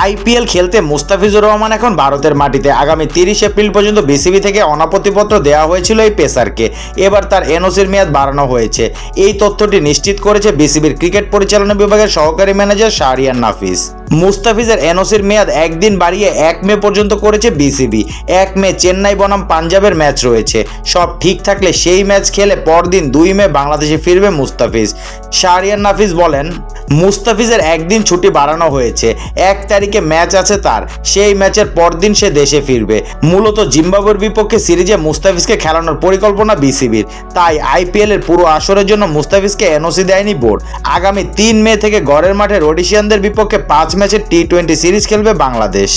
IPL খেলতে মুস্তাফিজুর রহমান এখন ভারতের মাটিতে। আগামী তিরিশ এপ্রিল পর্যন্ত বিসিবি থেকে অনাপত্তিপত্র দেওয়া হয়েছিল এই পেসারকে। এবার তার এনওসির মেয়াদ বাড়ানো হয়েছে। এই তথ্যটি নিশ্চিত করেছে বিসিবির ক্রিকেট পরিচালনা বিভাগের সহকারী ম্যানেজার শাহরিয়ান নাফিস। মুস্তাফিজের এনওসির মেয়াদ একদিন বাড়িয়ে এক মে পর্যন্ত করেছে বিসিবি। এক মে চেন্নাই বনাম পাঞ্জাবের ম্যাচ রয়েছে। সব ঠিক থাকলে সেই ম্যাচ খেলে পরদিন দুই মে বাংলাদেশে ফিরবে মুস্তাফিজ। শাহরিয়ান নাফিস বলেন, মুস্তাফিজের একদিন ছুটি বাড়ানো হয়েছে। এক তারিখে ম্যাচ আছে তার। সেই ম্যাচের পরদিন সে দেশে ফিরবে। মূলত জিম্বাবুয়ের বিপক্ষে সিরিজে মুস্তাফিজকে খেলানোর পরিকল্পনা বিসিবির। তাই আইপিএল এর পুরো আসরের জন্য মুস্তাফিজকে এনওসি দেয়নি বোর্ড। আগামী তিন মে থেকে গড়ের মাঠে রোডিশিয়ানদের বিপক্ষে পাঁচ ম্যাচের টি টোয়েন্টি সিরিজ খেলবে বাংলাদেশ।